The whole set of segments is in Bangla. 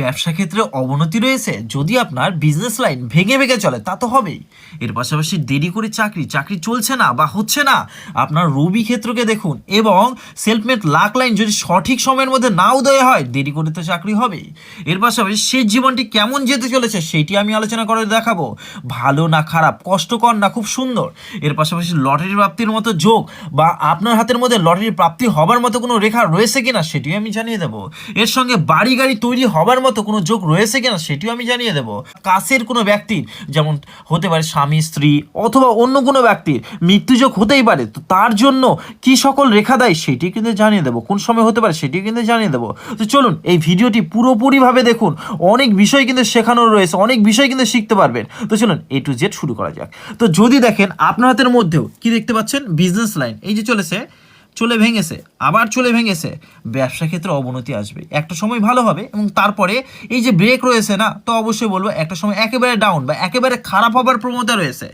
ব্যবসা ক্ষেত্রে অবনতি রয়েছে, যদি আপনার বিজনেস লাইন ভেঙে ভেঙে চলে, তা তো হবেই। এর পাশাপাশি দেরি করে চাকরি চাকরি চলছে না বা হচ্ছে না, আপনার রবি ক্ষেত্রকে দেখুন এবং সেলফমেড লাক লাইন যদি সঠিক সময়ের মধ্যে না উদয় হয়, দেরি করে তো চাকরি হবেই। এর পাশাপাশি শেষ জীবনটি কেমন যেতে চলেছে সেইটি আমি আলোচনা করে দেখাবো। ভালো না খারাপ, কষ্টকর না, খুব সুন্দর। এর পাশাপাশি লটারি প্রাপ্তির মতো যোগ বা আপনার হাতের মধ্যে লটারি প্রাপ্তি হবার মতো কোনো রেখা রয়েছে কিনা, সেটিও আমি জানিয়ে দেবো। এর সঙ্গে বাড়ি গাড়ি তৈরি হবার মতো কোনো যোগ রয়েছে কিনা সেটিও আমি জানিয়ে দেবো। কাছের কোনো ব্যক্তির, যেমন হতে পারে স্বামী, স্ত্রী অথবা অন্য কোনো ব্যক্তির মৃত্যুযোগ হতেই পারে, তো তার জন্য কি সকল রেখা দেয় সেটি কিন্তু জানিয়ে দেবো। কোন সময় হতে পারে সেটিও কিন্তু জানিয়ে দেবো। তো চলুন এই ভিডিওটি পুরোপুরিভাবে দেখুন। অনেক বিষয় কিন্তু শেখানো রয়েছে, অনেক বিষয় কিন্তু শিখতে পারবেন। তো চলুন এ টু জেড শুরু করা যাক। তো যদি দেখেন, আপনার হাতের মধ্যেও কি দেখতে পাচ্ছেন? বিজনেস লাইন এই যে চলেছে চলে ভেঙেছে, আবার চলে ভেঙেছে। ব্যবসা ক্ষেত্রে অবনতি আসবে। একটা সময় ভালো হবে এবং তারপরে এই যে ব্রেক রয়েছে না, তো অবশ্যই বলব একটা সময় একেবারে ডাউন বা একেবারে খারাপ হবার প্রবণতা রয়েছে।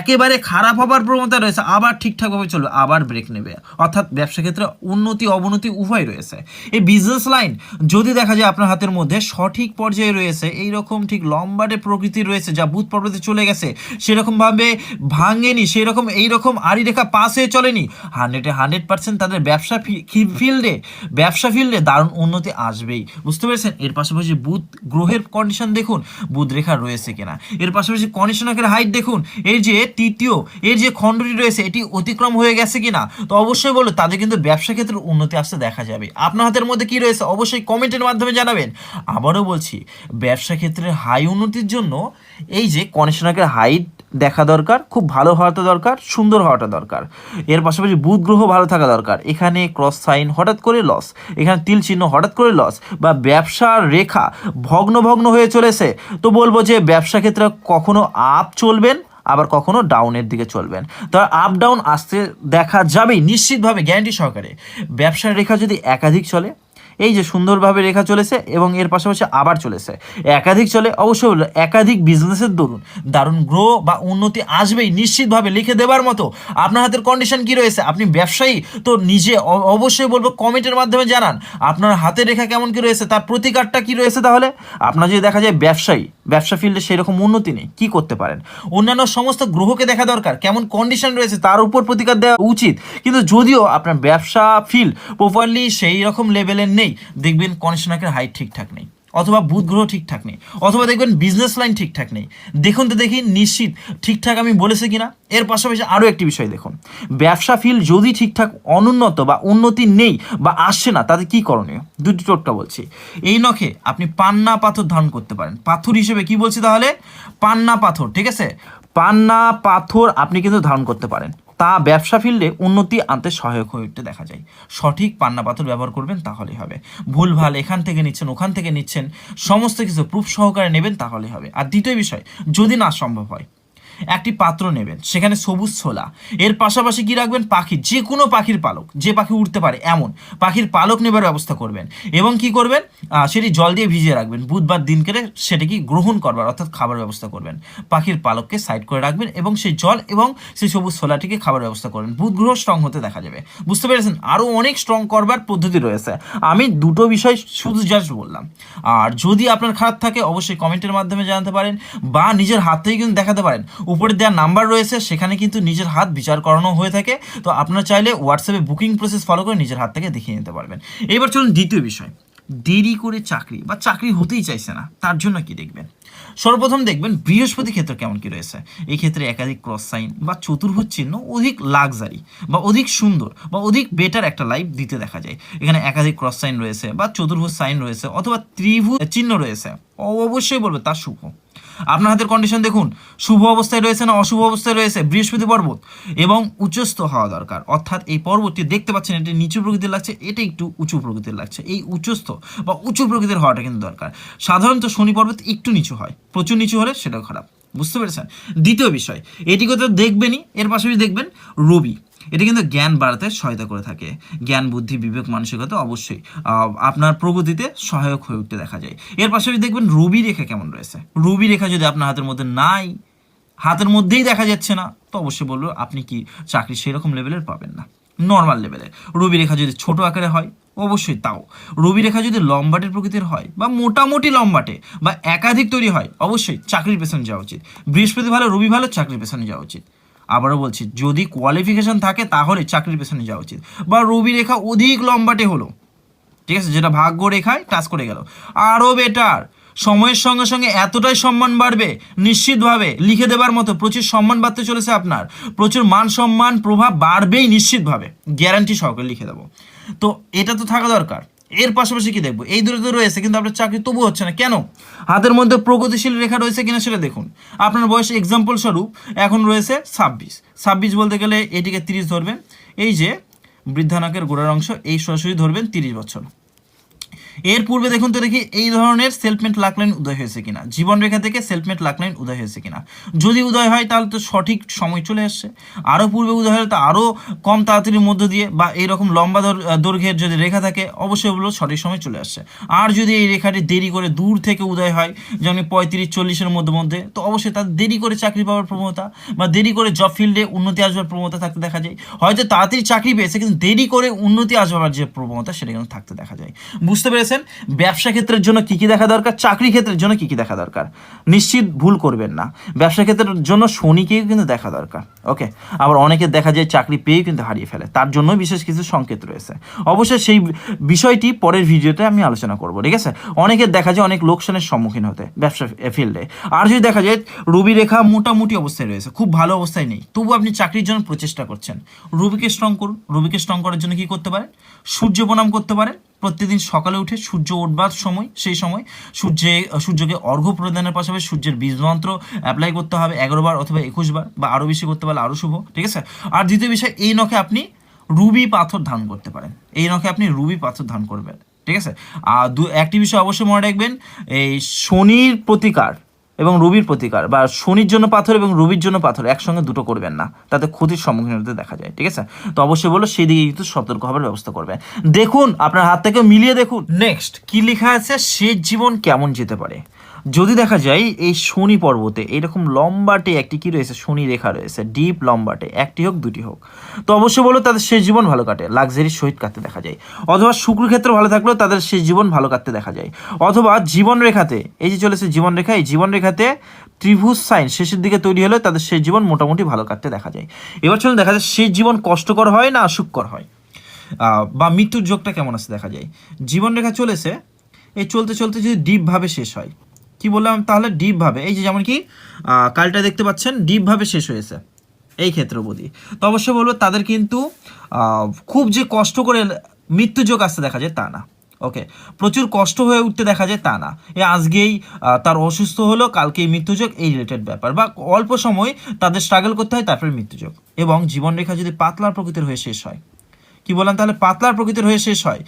একেবারে খারাপ হবার প্রবণতা রয়েছে, আবার ঠিকঠাকভাবে চলবে, আবার ব্রেক নেবে। অর্থাৎ ব্যবসা ক্ষেত্রে উন্নতি, অবনতি উভয় রয়েছে। এই বিজনেস লাইন যদি দেখা যায় আপনার হাতের মধ্যে সঠিক পর্যায়ে রয়েছে এই রকম ঠিক লম্বাটে প্রকৃতি রয়েছে যা বুধ পর্বতে চলে গেছে, সেরকমভাবে ভাঙেনি সেই রকম এইরকম আড়ি রেখা পাস হয়ে চলেনি হান্ড্রেডে হান্ড্রেড পার্সেন্ট তাদের ব্যবসা ফিল্ডে? ব্যবসা ফিল্ডে দারুণ উন্নতি আসবেই। বুঝতে পেরেছেন? এর পাশাপাশি বুধ গ্রহের কন্ডিশন দেখুন, বুধ রেখা রয়েছে কিনা। এর পাশাপাশি কন্ডিশনাকের হাইট দেখুন, এর যে তৃতীয়, এর যে খণ্ডটি রয়েছে, এটি অতিক্রম হয়ে গেছে কিনা? তো অবশ্যই বলো তাদের কিন্তু ব্যবসা ক্ষেত্রে উন্নতি আসতে দেখা যাবে। আপনার হাতের মধ্যে কি রয়েছে? অবশ্যই কমেন্টের মাধ্যমে জানাবেন। আবারও বলছি, ব্যবসা ক্ষেত্রে হাই উন্নতির জন্য এই যে কন্ডিশনাকের হাইট দেখা দরকার, খুব ভালো হওয়াটা দরকার, সুন্দর হওয়াটা দরকার। এর পাশাপাশি বুধ গ্রহ ভালো থাকা দরকার। এখানে ক্রস সাইন হঠাৎ করে লস এখানে তিল চিহ্ন হঠাৎ করে লস বা ব্যবসার রেখা ভগ্ন ভগ্ন হয়ে চলেছে। তো বলব যে ব্যবসা ক্ষেত্রে কখনো আপ চলবেন, আবার কখনো ডাউনের দিকে চলবেন। তো আপ ডাউন আসতে দেখা যাবেই নিশ্চিতভাবে গ্যারান্টি সহকারে। ব্যবসার রেখা যদি একাধিক চলে এই যে সুন্দরভাবে রেখা চলেছে এবং এর পাশাপাশি আবার চলেছে। একাধিক চলে অবশ্যই একাধিক বিজনেসের দরুন, দারুণ গ্রো বা উন্নতি আসবেই নিশ্চিতভাবে লিখে দেওয়ার মতো। আপনার হাতের কন্ডিশন কি রয়েছে? আপনি ব্যবসায়ী, তো নিজে অবশ্যই বলব কমেন্টের মাধ্যমে জানান। আপনার হাতের রেখা কেমন কি রয়েছে? তার প্রতিকারটা কি রয়েছে তাহলে? আপনার যদি দেখা যায় ব্যবসায়ী, ব্যবসা ফিল্ডে সেরকম উন্নতি নেই, কি করতে পারেন? অন্যান্য সমস্ত গ্রহকে দেখা দরকার, কেমন কন্ডিশন রয়েছে তার উপর প্রতিকার দেওয়া উচিত। কিন্তু যদিও আপনার ব্যবসা ফিল্ড প্রপারলি সেই রকম লেভেলের নেই দেখবেন কন্ডিশনাকের হাইট ঠিকঠাক নেই, অথবা বুধ গ্রহ ঠিকঠাক নেই, অথবা দেখবেন বিজনেস লাইন ঠিকঠাক নেই। দেখুন তো দেখি, নিশ্চিত ঠিকঠাক আমি বলেছি কিনা? এর পাশাপাশি আরও একটি বিষয় দেখুন, ব্যবসা ফিল্ড যদি ঠিকঠাক অনুন্নত বা উন্নতি নেই বা আসছে না, তাতে কি করণীয়? দুটি টোটকা বলছি। এই নখে আপনি পান্না পাথর ধারণ করতে পারেন। পাথর হিসেবে কি বলছি তাহলে? পান্না পাথর, ঠিক আছে? পান্না পাথর আপনি কিন্তু ধারণ করতে পারেন। তা ব্যবসা ফিল্ডে উন্নতি আনতে সহায়ক হয়ে উঠতে দেখা যায়। সঠিক পান্না পাথর ব্যবহার করবেন তাহলেই হবে। ভুলভাল এখান থেকে নিচ্ছেন, ওখান থেকে নিচ্ছেন, সমস্ত কিছু প্রুফ সহকারে নেবেন তাহলেই হবে। আর দ্বিতীয় বিষয়, যদি না সম্ভব হয় একটি পাত্র নেবেন, সেখানে সবুজ ছোলা। এর পাশাপাশি কি রাখবেন? পাখি যে কোনো পাখির পালক, যে পাখি উঠতে পারে, এমন। পাখির পালক নেবার ব্যবস্থা করবেন। এবং কি করবেন? সেটি জল দিয়ে ভিজিয়ে রাখবেন। বুধবার দিন করে সেটা কি গ্রহণ করবার, অর্থাৎ খাবার ব্যবস্থা করবেন। পাখির পালককে সাইড করে রাখবেন এবং সেই জল এবং সেই সবুজ ছোলাটিকে খাবার ব্যবস্থা করবেন। বুধ গ্রহ স্ট্রং হতে দেখা যাবে। বুঝতে পেরেছেন? আরও অনেক স্ট্রং করবার পদ্ধতি রয়েছে। আমি দুটো বিষয় শুধু জাস্ট বললাম। আর যদি আপনার খারাপ থাকে, অবশ্যই কমেন্টের মাধ্যমে জানাতে পারেন বা নিজের হাত থেকে কিন্তু দেখাতে পারেন। উপরে দেওয়া নাম্বার রয়েছে, সেখানে কিন্তু নিজের হাত বিচার করানো হয়ে থাকে। তো আপনারা চাইলে হোয়াটসঅ্যাপে বুকিং প্রসেস ফলো করে নিজের হাত থেকে দেখিয়ে নিতে পারবেন। এবার চলুন দ্বিতীয় বিষয়। দেরি করে চাকরি বা চাকরি হতেই চাইছে না, তার জন্য কি দেখবেন? সর্বপ্রথম দেখবেন বৃহস্পতি ক্ষেত্র কেমন কি রয়েছে? এই ক্ষেত্রে একাধিক ক্রস সাইন বা চতুর্ভুজ চিহ্ন অধিক লাক্সারি বা অধিক সুন্দর বা অধিক বেটার একটা লাইফ দিতে দেখা যায়। এখানে একাধিক ক্রস সাইন রয়েছে বা চতুর্ভুজ সাইন রয়েছে অথবা ত্রিভুজ চিহ্ন রয়েছে। অবশ্যই বলবে তা শুভ আপনার হাতের কন্ডিশন দেখুন, শুভ অবস্থায় রয়েছে না অশুভ অবস্থায় রয়েছে? বৃহস্পতি পর্বত। এবং উচ্চস্থ হওয়া দরকার। অর্থাৎ এই পর্বতটি দেখতে পাচ্ছেন, এটি নিচু প্রকৃতির লাগছে, এটা একটু উঁচু প্রকৃতির লাগছে। এই উচ্চস্থ বা উঁচু প্রকৃতির হওয়াটা কিন্তু দরকার। সাধারণত শনি পর্বত একটু নিচু হয়, প্রচুর নিচু হলে সেটা খারাপ। বুঝতে পেরেছেন? দ্বিতীয় বিষয় এটি তো দেখবেনই, এর পাশাপাশি দেখবেন রবি। এটা কিন্তু জ্ঞান বাড়াতে সহায়তা করে থাকে। জ্ঞান, বুদ্ধি, বিবেক, মানসিকতা অবশ্যই আপনার প্রগতিতে সহায়ক হয়ে উঠতে দেখা যায়। এর পাশাপাশি দেখবেন রবি রেখা কেমন রয়েছে? রবি রেখা যদি আপনার হাতের মধ্যে নাই, হাতের মধ্যেই দেখা যাচ্ছে না, তো অবশ্যই বলব আপনি কি চাকরি সেরকম লেভেলের পাবেন না। নর্মাল লেভেলে রবি রেখা যদি ছোট আকারে হয়, অবশ্যই তাও। রবি রেখা যদি লম্বাটের প্রকৃতির হয়, বা মোটামুটি লম্বাটে, বা একাধিক তৈরি হয়, অবশ্যই চাকরির পেছনে যাওয়া উচিত। বৃহস্পতি ভালো, রবি ভালো, চাকরির পেছনে যাওয়া উচিত। আবারও বলছি, যদি কোয়ালিফিকেশন থাকে তাহলে চাকরির পেছনে যাওয়া উচিত। বা রবি রেখা অধিক লম্বাটে হলো। ঠিক আছে, যেটা ভাগ্য রেখায় টাচ করে গেল। আরও বেটার সময়ের সঙ্গে সঙ্গে এতটাই সম্মান বাড়বে, নিশ্চিতভাবে লিখে দেবার মতো প্রচুর সম্মান বাড়তে চলেছে আপনার। প্রচুর মান সম্মান, প্রভাব বাড়বেই নিশ্চিতভাবে। গ্যারান্টি সহকারে লিখে দেবো। তো এটা তো থাকা দরকার। এর পাশাপাশি কি দেখব? এই দূরে রয়েছে, কিন্তু আপনার চাকরি তবু হচ্ছে না। কেন? হাতের মধ্যে প্রগতিশীল রেখা রয়েছে কিনা সেটা দেখুন। আপনার বয়স এক্সাম্পল স্বরূপ, এখন রয়েছে ছাব্বিশ। ছাব্বিশ বলতে গেলে এটিকে তিরিশ ধরবেন। এই যে বৃদ্ধানাকের গোড়ার অংশ, এই সরাসরি ধরবেন তিরিশ বছর। এর পূর্বে দেখুন তো দেখি, এই ধরনের সেলফমেন্ট লাইন উদয় হয়েছে কিনা। জীবন রেখা থেকে সেলফমেন্ট লাইন উদয় হয়েছে কিনা। যদি উদয় হয়, তাহলে তো সঠিক সময় চলে আসছে। আরও পূর্বে উদয় হলে তো আরও কম তাড়াতাড়ির মধ্য দিয়ে বা এইরকম লম্বা দৈর- দৈর্ঘ্যের যদি রেখা থাকে, অবশ্যই ওগুলো সঠিক সময় চলে আসছে। আর যদি এই রেখাটি দেরি করে দূর থেকে উদয় হয়, যেমন পঁয়ত্রিশ, চল্লিশের মধ্যে মধ্যে, তো অবশ্যই তাদের দেরি করে চাকরি পাওয়ার প্রবণতা বা দেরি করে জব ফিল্ডে উন্নতি আসবার প্রবণতা থাকতে দেখা যায়। হয়তো তাড়াতাড়ি চাকরি পেয়েছে, কিন্তু দেরি করে উন্নতি আসবার যে প্রবণতা, সেটা কিন্তু থাকতে দেখা যায়। বুঝতে পেরেছেন ব্যবসা ক্ষেত্রের জন্য কি কি দেখা দরকার, চাকরি ক্ষেত্রের জন্য কি কি দেখা দরকার। নিশ্চিত ভুল করবেন না। ব্যবসা ক্ষেত্রের জন্য শনিকেও কিন্তু দেখা দরকার, ওকে? আবার অনেকে দেখা যায় চাকরি পেয়েও কিন্তু হারিয়ে ফেলে, তার জন্য বিশেষ কিছু সংকেত রয়েছে। অবশ্যই সেই বিষয়টি পরের ভিডিওতে আমি আলোচনা করব, ঠিক আছে? অনেকের দেখা যায় অনেক লোকসানের সম্মুখীন হতে, ব্যবসা ফিল্ডে। আর যদি দেখা যায় রবি রেখা মোটামুটি অবস্থায় রয়েছে, খুব ভালো অবস্থায় নেই তবু আপনি চাকরির জন্য প্রচেষ্টা করছেন। রবিকে স্ট্রং করুন, রবিকে স্ট্রং করার জন্য কি করতে পারেন? সূর্য প্রণাম করতে পারেন প্রতিদিন সকালে উঠে সূর্য উঠবার সময়, সেই সময় সূর্যে, সূর্যকে অর্ঘ্য প্রদানের পাশাপাশি সূর্যের বীজ মন্ত্র অ্যাপ্লাই করতে হবে এগারো বার অথবা একুশ বার বা আরও বেশি করতে পারলে আরও শুভ, ঠিক আছে? আর দ্বিতীয় বিষয়, এই নখে আপনি রুবি পাথর ধান করতে পারেন। এই নখে আপনি রুবি পাথর ধান করবেন, ঠিক আছে? আর দু, একটি বিষয় অবশ্যই মনে রাখবেন, এই শনির প্রতিকার এবং রুবির প্রতিকার বা শনির জন্য পাথর এবং রুবির জন্য পাথর একসঙ্গে দুটো করবেন না। তাতে ক্ষতির সম্মুখীন হতে দেখা যায়, ঠিক আছে? তো অবশ্যই বলো সেই দিকে কিন্তু সতর্ক হবার ব্যবস্থা করবেন দেখুন, আপনার হাত থেকে মিলিয়ে দেখুন। নেক্সট কি লেখা আছে? শেষ জীবন কেমন যেতে পারে? যদি দেখা যায়, এই শনি পর্বতে এরকম লম্বাটে একটি কি রয়েছে? শনি রেখা রয়েছে। ডিপ, লম্বাটে। একটি হোক, দুটি হোক। তো অবশ্যই বলো, তাদের শেষ জীবন ভালো কাটে। লাক্সারি সহিত কাটতে দেখা যায়। অথবা শুক্র ক্ষেত্র ভালো থাকলেও তাদের শেষ জীবন ভালো কাটতে দেখা যায়। অথবা জীবন রেখাতে, এই যে চলেছে জীবন রেখা, এই জীবন রেখাতে ত্রিভুজ সাইন শেষের দিকে তৈরি হলে তাদের শেষ জীবন মোটামুটি ভালো কাটতে দেখা যায়। এবার চলুন দেখা যায় শেষ জীবন কষ্টকর হয় না সুখকর হয়? বা মৃত্যুর যোগটা কেমন আছে দেখা যায়? জীবন রেখা চলেছে, এই চলতে চলতে যদি ডিপভাবে শেষ হয় কি বললাম? তাহলে ডিপভাবে এই যে যেমন কি কালটা দেখতে পাচ্ছেন ডিপভাবে শেষ হয়েছে। এই ক্ষেত্র বলি। তো অবশ্যই বলব, তাদের কিন্তু খুব যে কষ্ট করে মৃত্যু যোগ আসতে দেখা যায় তা না। ওকে প্রচুর কষ্ট হয়ে উঠতে দেখা যায় তা না। এ আজকেই তার অসুস্থ হলো, কালকেই মৃত্যুযোগ এই রিলেটেড ব্যাপার। বা অল্প সময় তাদের স্ট্রাগল করতে হয়, তারপরে মৃত্যুযোগ এবং জীবনরেখা যদি পাতলা প্রকৃতির হয়ে শেষ হয় কি বললাম তাহলে? পাতলার প্রকৃতির হয়ে শেষ হয়।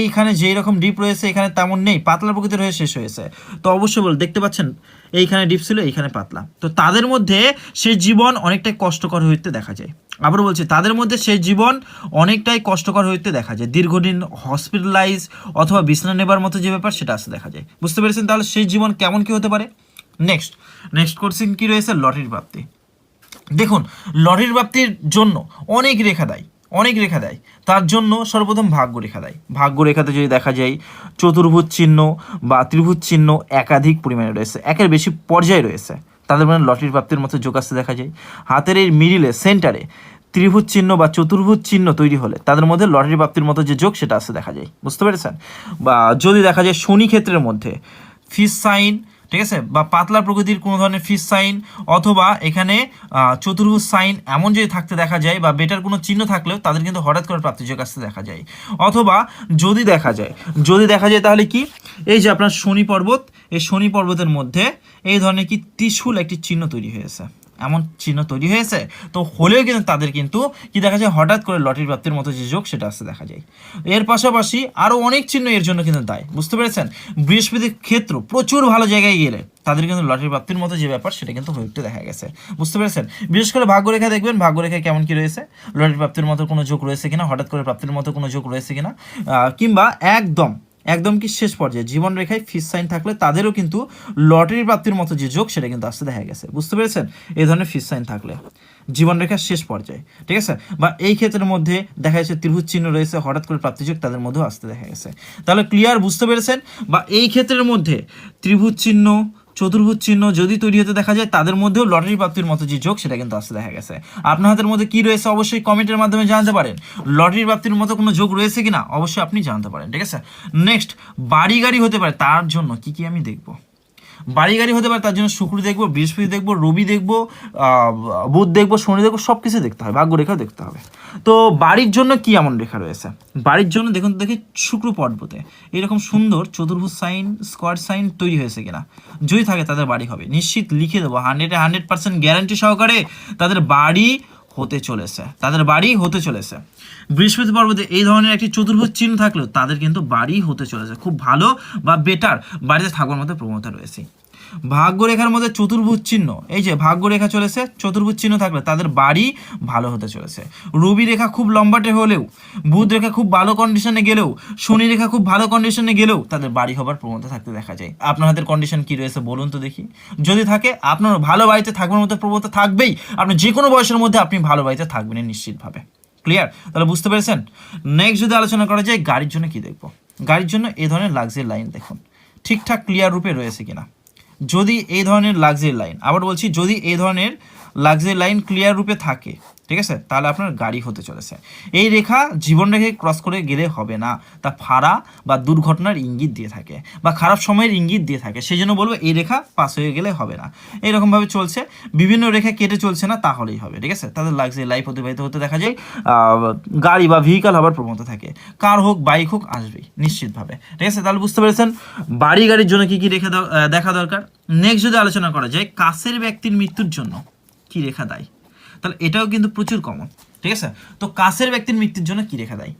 এইখানে যেই রকম ডিপ রয়েছে, এখানে তেমন নেই। পাতলা প্রকৃতির হয়ে শেষ হয়েছে। তো অবশ্যই বল দেখতে পাচ্ছেন, এইখানে ডিপ ছিল, এইখানে পাতলা। তো তাদের মধ্যে সে জীবন অনেকটাই কষ্টকর হইতে দেখা যায়। আবার বলছি, তাদের মধ্যে সে জীবন অনেকটাই কষ্টকর হইতে দেখা যায়। দীর্ঘদিন হসপিটালাইজ অথবা বিছানা নেবার মতো যে ব্যাপার, সেটা আসতে দেখা যায়। বুঝতে পেরেছেন তাহলে সেই জীবন কেমন কি হতে পারে? নেক্সট নেক্সট কোর্সিং কি রয়েছে? লটারির প্রাপ্তি দেখুন, লটারির প্রাপ্তির জন্য অনেক রেখা দেয়। অনেক রেখা দেয়। তার জন্য সর্বপ্রথম ভাগ্য রেখা দেয়। ভাগ্য রেখাতে যদি দেখা যায়, চতুর্ভুজ চিহ্ন বা ত্রিভুজ চিহ্ন একাধিক পরিমাণে রয়েছে। একের বেশি পর্যায়ে রয়েছে। তাদের মানে লটারির প্রাপ্তির মতো যোগ আসতে দেখা যায়। হাতের এই মিডিলে, সেন্টারে ত্রিভুজ চিহ্ন বা চতুর্ভুজ চিহ্ন তৈরি হলে তাদের মধ্যে লটারি প্রাপ্তির মতো যে যোগ সেটা আসতে দেখা যায়। বুঝতে পেরেছেন? বা যদি দেখা যায় শনি ক্ষেত্রের মধ্যে, ফিস সাইন ঠিক আছে? বা পাতলা প্রকৃতির কোনো ধরনের ফিস সাইন অথবা এখানে চতুর্ভুজ সাইন এমন যদি থাকতে দেখা যায় বা বেটার কোনো চিহ্ন থাকলেও তাদের কিন্তু হঠাৎ করে প্রাপ্তিযোগ আসতে দেখা যায়। অথবা যদি দেখা যায়, যদি দেখা যায় তাহলে কি? এই যে আপনার শনি পর্বত, এই শনি পর্বতের মধ্যে এই ধরনের কি ত্রিশূল একটি চিহ্ন তৈরি হয়েছে। এমন চিহ্ন তৈরি হয়েছে? তো হলেও কিন্তু তাদের কিন্তু কি দেখা যায়, হঠাৎ করে লটির প্রাপ্তির মতো যে যোগ, সেটা আসতে দেখা যায়। এর পাশাপাশি আরও অনেক চিহ্ন এর জন্য কিন্তু দায়, বুঝতে পেরেছেন? বৃহস্পতির ক্ষেত্র প্রচুর ভালো জায়গায় গেলে তাদের কিন্তু লটারি প্রাপ্তির মতো যে ব্যাপার, সেটা কিন্তু হয়ে উঠতে দেখা গেছে। বুঝতে পেরেছেন? বিশেষ করে ভাগ্যরেখা দেখবেন ভাগ্যরেখা কেমন কি রয়েছে? লটারি প্রাপ্তির মতো কোনো যোগ রয়েছে কিনা, হঠাৎ করে প্রাপ্তির মতো কোনো যোগ রয়েছে কিনা কিংবা একদম একদম কি শেষ পর্যায়ে। জীবন রেখায় ফিস সাইন থাকলে তাদেরও কিন্তু লটারি প্রাপ্তির মতো যে যোগ, সেটা কিন্তু আসতে দেখা গেছে। বুঝতে পেরেছেন? এই ধরনের ফিস সাইন থাকলে। জীবনরেখার শেষ পর্যায়ে। ঠিক আছে? বা এই ক্ষেত্রের মধ্যে দেখা যাচ্ছে ত্রিভুজ চিহ্ন রয়েছে, হঠাৎ করে প্রাপ্তিযোগ তাদের মধ্যেও আসতে দেখা গেছে। তাহলে ক্লিয়ার বুঝতে পেরেছেন? বা এই ক্ষেত্রের মধ্যে ত্রিভুজ চিহ্ন চতুর্ভুজ চিহ্ন যদি তৈরি হতে দেখা যায়, তাদের মধ্যেও লটারি প্রাপ্তির মতো যে যোগ, সেটা কিন্তু আসতে দেখা গেছে। আপনার হাতের মধ্যে কি রয়েছে অবশ্যই কমেন্টের মাধ্যমে জানতে পারেন। লটারি প্রাপ্তির মতো কোনো যোগ রয়েছে কিনা, অবশ্যই আপনি জানতে পারেন, ঠিক আছে? নেক্সট বাড়ি গাড়ি হতে পারে, তার জন্য কি কি আমি দেখব? বাড়ি গাড়ি হতে পারে, তার জন্য শুক্র দেখব, বৃহস্পতি দেখব, রবি দেখব বুধ দেখব, শনি দেখব সব কিছু দেখতে হবে, ভাগ্যরেখাও দেখতে হবে। তো বাড়ির জন্য কি এমন রেখা রয়েছে? বাড়ির জন্য দেখুন দেখি শুক্র পর্বতে, এরকম সুন্দর চতুর্ভুজ সাইন, স্কোয়ার সাইন তৈরি হয়েছে কিনা। যদি থাকে তাদের বাড়ি হবে। নিশ্চিত লিখে দেবো, হান্ড্রেডে হান্ড্রেড পার্সেন্ট গ্যারান্টি সহকারে তাদের বাড়ি হতে চলেছে। তাদের বাড়ি হতে চলেছে। বৃহস্পতি পর্বতে এই ধরনের একটি চতুর্ভুজ চিহ্ন থাকলেও তাদের কিন্তু বাড়ি হতে চলেছে। খুব ভালো বা বেটার বাড়িতে থাকবার মতো প্রবণতা রয়েছে। ভাগ্যরেখার মধ্যে চতুর্ভুজ চিহ্ন। এই যে ভাগ্যরেখা চলেছে, চতুর্ভুজ চিহ্ন থাকলে তাদের বাড়ি ভালো হতে চলেছে। রবি রেখা খুব লম্বাটে হলেও, বুধ রেখা খুব ভালো কন্ডিশনে গেলেও, শনি রেখা খুব ভালো কন্ডিশনে গেলেও তাদের বাড়ি হবার প্রবণতা থাকতে দেখা যায়। আপনার হাতের কন্ডিশন কি রয়েছে বলুন তো দেখি। যদি থাকে, আপনার ভালো বাড়িতে থাকবার মতো প্রবণতা থাকবেই। আপনি যে কোনো বয়সের মধ্যে আপনি ভালো বাড়িতে থাকবেন নিশ্চিতভাবে। ক্লিয়ার তাহলে বুঝতে পেরেছেন? নেক্সট যদি আলোচনা করা যায়, গাড়ির জন্য কি দেখব? গাড়ির জন্য এ ধরনের লাক্সারি লাইন দেখুন। ঠিকঠাক ক্লিয়ার রূপে রয়েছে কিনা। যদি এই ধরনের লাক্সারি লাইন আবার বলছি যদি এই ধরনের লাক্সারি লাইন ক্লিয়ার রূপে থাকে, ঠিক আছে? তাহলে আপনার গাড়ি হতে চলেছে। এই রেখা জীবন রেখে ক্রস করে গেলে হবে না। তা ফাড়া বা দুর্ঘটনার ইঙ্গিত দিয়ে থাকে বা খারাপ সময়ের ইঙ্গিত দিয়ে থাকে। সেই জন্য বলব এই রেখা পাস হয়ে গেলে হবে না। এইরকমভাবে চলছে। বিভিন্ন রেখা কেটে চলছে না, তাহলেই হবে, ঠিক আছে? তাদের লাক্সারি লাইফ অতিবাহিত হতে দেখা যায়। গাড়ি বা ভেহিকাল হবার প্রবণতা থাকে। কার হোক বাইক হোক, আসবেই, নিশ্চিতভাবে, ঠিক আছে? তাহলে বুঝতে পেরেছেন বাড়ি গাড়ির জন্য কি কি রেখা দেখা দরকার? নেক্সট যদি আলোচনা করা যায়, কাছের ব্যক্তির মৃত্যুর জন্য। কি রেখা দেয়? তাহলে এটাও কিন্তু প্রচুর কমন ঠিক আছে? তো কাছের ব্যক্তির মৃত্যুর জন্য কি রেখা দেয়?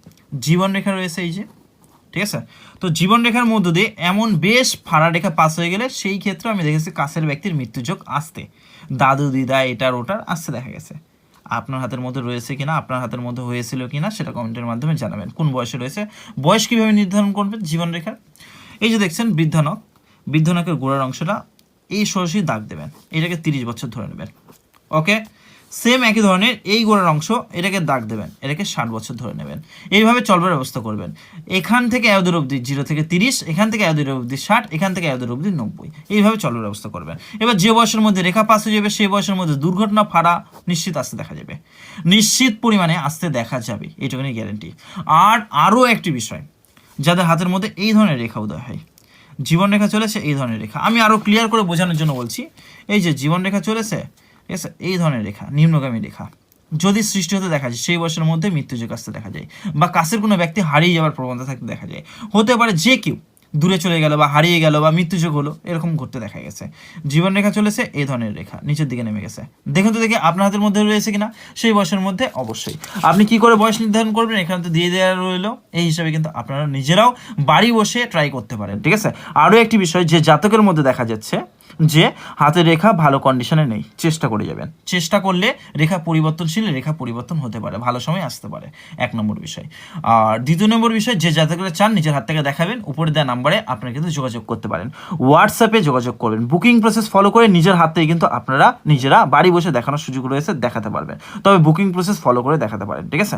জীবন রেখা রয়েছে এই যে, ঠিক আছে? তো জীবন রেখার মধ্য দিয়ে এমন বেশ ফাড়া রেখা পাস হয়ে গেলে সেই ক্ষেত্রে আমি দেখেছি কাছের ব্যক্তির মৃত্যুযোগ আসতে। দাদু, দিদা, এটার ওটার আসতে দেখা গেছে। আপনার হাতের মধ্যে রয়েছে কিনা, আপনার হাতের মধ্যে হয়েছিল কিনা, সেটা কমেন্টের মাধ্যমে জানাবেন। কোন বয়সে রয়েছে, বয়স কীভাবে নির্ধারণ করবেন জীবন রেখার এই যে দেখছেন বৃদ্ধানক বৃদ্ধনকের গোড়ার অংশটা এই সরাসরি দাগ দেবেন। এটাকে তিরিশ বছর ধরে নেবেন। ওকে সেম একই ধরনের, এই গোড়ার অংশ এটাকে দাগ দেবেন, এটাকে ষাট বছর ধরে নেবেন। এইভাবে চলবার ব্যবস্থা করবেন। এখান থেকে এতদূর অবধি জিরো থেকে তিরিশ, এখান থেকে এতদূর অবধি ষাট, এখান থেকে এতদূর অবধি নব্বই। এইভাবে চলবার ব্যবস্থা করবেন। এবার যে বয়সের মধ্যে রেখা পাস হয়ে যাবে, সেই বয়সের মধ্যে দুর্ঘটনা, ফাড়া নিশ্চিত আসতে দেখা যাবে। নিশ্চিত পরিমাণে আসতে দেখা যাবে, এইটুকুনি গ্যারেন্টি আর আরও একটি বিষয়, যাদের হাতের মধ্যে এই ধরনের রেখা উদয় হয়। জীবন রেখা চলেছে, এই ধরনের রেখা। আমি আরও ক্লিয়ার করে বোঝানোর জন্য বলছি, এই যে জীবন রেখা চলেছে ঠিক আছে? এই ধরনের রেখা, নিম্নগামী রেখা। যদি সৃষ্টি হতে দেখা যায়, সেই বয়সের মধ্যে মৃত্যুযোগ আসতে দেখা যায়, বা কাছের কোনো ব্যক্তি হারিয়ে যাওয়ার প্রবণতা থাকতে দেখা যায়, হতে পারে যে কেউ দূরে চলে গেল, বা হারিয়ে গেল, বা মৃত্যুযোগ হলো, এরকম ঘটতে দেখা গেছে। জীবন রেখা চলেছে, এই ধরনের রেখা, নিচের দিকে নেমে গেছে। দেখুন তো দেখি, আপনার হাতের মধ্যে রয়েছে কিনা? সেই বয়সের মধ্যে অবশ্যই। আপনি কি করে বয়স নির্ধারণ করবেন? এখানে তো দিয়ে দেওয়া রইল। এই হিসাবে কিন্তু আপনারা নিজেরাও বাড়ি বসে ট্রাই করতে পারেন, ঠিক আছে? আরও একটি বিষয়, যে জাতকের মধ্যে দেখা যাচ্ছে যে হাতের রেখা ভালো কন্ডিশনে নেই, চেষ্টা করে যাবেন। চেষ্টা করলে রেখা পরিবর্তনশীল, রেখা পরিবর্তন হতে পারে, ভালো সময় আসতে পারে, এক নম্বর বিষয়। আর দ্বিতীয় নম্বর বিষয়, যে জাতকরা চান, নিজের হাত থেকে দেখাবেন, উপরে দেওয়া নাম্বারে আপনারা কিন্তু যোগাযোগ করতে পারেন। হোয়াটসঅ্যাপে যোগাযোগ করবেন বুকিং প্রসেস ফলো করে নিজের হাত থেকে কিন্তু আপনারা নিজেরা বাড়ি বসে দেখানোর সুযোগ রয়েছে, দেখাতে পারবেন। তবে বুকিং প্রসেস ফলো করে দেখাতে পারেন, ঠিক আছে?